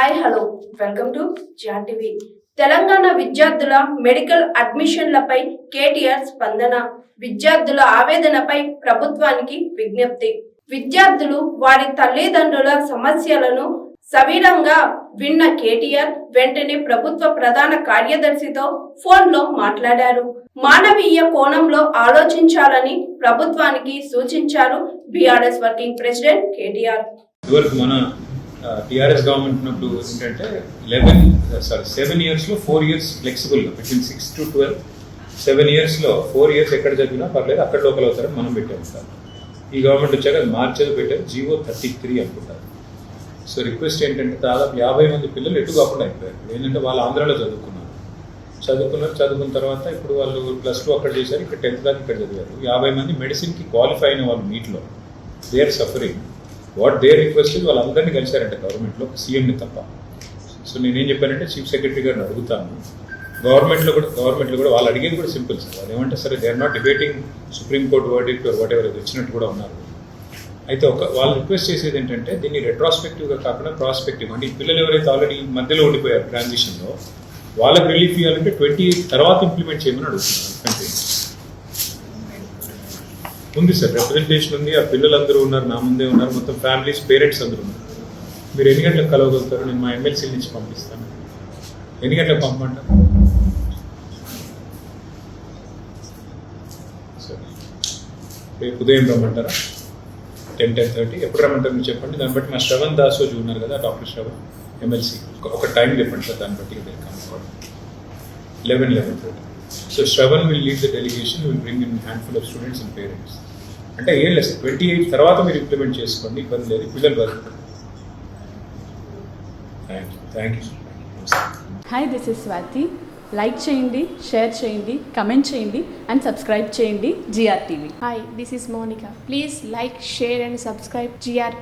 Hi hello. Welcome to John TV. Telangana విద్యార్థుల medical అడ్మిషన్లపై KTR స్పందన. విద్యార్థుల ఆవేదనపై ప్రభుత్వానికి విజ్ఞప్తి. విద్యార్థులు వారి తల్లిదండ్రుల సమస్యలను సవిరంగా విన్న కేటీఆర్ వెంటనే ప్రభుత్వ ప్రధాన కార్యదర్శితో ఫోన్లో మాట్లాడారు. మానవీయ కోణంలో ఆలోచించాలని ప్రభుత్వానికి సూచించారు బీఆర్ఎస్ వర్కింగ్ ప్రెసిడెంట్ కేటీఆర్. మన టీఆర్ఎస్ గవర్నమెంట్ ఉన్నప్పుడు ఏంటంటే లెవెన్ సారీ సెవెన్ ఇయర్స్లో four years ఫ్లెక్సిబుల్గా between six to twelve seven ఇయర్స్లో ఫోర్ ఇయర్స్ ఎక్కడ చదివినా పర్లేదు అక్కడ లోకల్ అవుతారని మనం పెట్టాము సార్ ఈ గవర్నమెంట్ వచ్చాక అది మార్చేది పెట్టారు జీవో థర్టీ త్రీ అనుకుంటారు. సో రిక్వెస్ట్ ఏంటంటే దాదాపు యాభై మంది పిల్లలు ఎటు కాకుండా అయిపోయారు. ఏంటంటే వాళ్ళు ఆంధ్రాలో చదువుకున్నారు. చదువుకున్నారు చదువుకున్న తర్వాత ఇప్పుడు వాళ్ళు ప్లస్ టూ అక్కడ చేశారు ఇక్కడ టెన్త్ దాకా ఇక్కడ చదివారు. యాభై మంది మెడిసిన్కి క్వాలిఫై అయిన వాళ్ళు నీట్లో they are suffering what they request వాళ్ళందరినీ కలిశారంట గవర్నమెంట్లో సీఎంని తప్ప. సో నేనేం చెప్పానంటే చీఫ్ సెక్రటరీ గారిని అడుగుతాను. గవర్నమెంట్లో కూడా గవర్నమెంట్లో కూడా వాళ్ళు అడిగేది కూడా సింపుల్ సార్ వాళ్ళు ఏమంటే సరే they are not debating supreme court verdict whatever వచ్చినట్టు కూడా ఉన్నారు. అయితే ఒక వాళ్ళు రిక్వెస్ట్ చేసేది ఏంటంటే దీన్ని రెట్రాస్పెక్టివ్గా కాకుండా ప్రాస్పెక్టివ్ అంటే ఈ పిల్లలు ఎవరైతే ఆల్రెడీ మధ్యలో ఉండిపోయారు ట్రాన్సిషన్లో వాళ్ళకి రిలీఫ్ ఇవ్వాలంటే ట్వంటీ తర్వాత ఇంప్లిమెంట్ చేయమని అడుగుతున్నారు అంతే ఉంది సార్ రిప్రజెంటేషన్ ఉంది. ఆ పిల్లలందరూ ఉన్నారు నా ముందే ఉన్నారు. మొత్తం ఫ్యామిలీస్ పేరెంట్స్ అందరూ ఉన్నారు. మీరు ఎన్ని గంటలకు కలవగలుగుతారు నేను మా ఎమ్మెల్సీ నుంచి పంపిస్తాను. ఎన్ని గంటలకు పంపమంటారు? సరే. రేపు ఉదయం రమ్మంటారా? టెన్ టెన్ థర్టీ ఎప్పుడు రమ్మంటారు మీరు చెప్పండి. దాన్ని బట్టి మా శ్రవణ్ దాసోజు ఉన్నారు కదా డాక్టర్ శ్రవణ్ ఎమ్మెల్సీ ఒక టైం చెప్పండి సార్ దాన్ని బట్టి eleven eleven thirty so Sravan will lead the delegation will bring in handful of students and parents అంటే ఏం లేదు ట్వంటీ ఎయిట్ తర్వాత మీరు ఇంప్లిమెంట్ చేసుకోండి ఇబ్బంది లేదు పిల్లలు వరకు thank you thank you hi this is Swathi like చేయండి షేర్ చేయండి కమెంట్ చేయండి అండ్ సబ్స్క్రైబ్ చేయండి GR TV Hi, this is Monica. Please like, share, and subscribe GR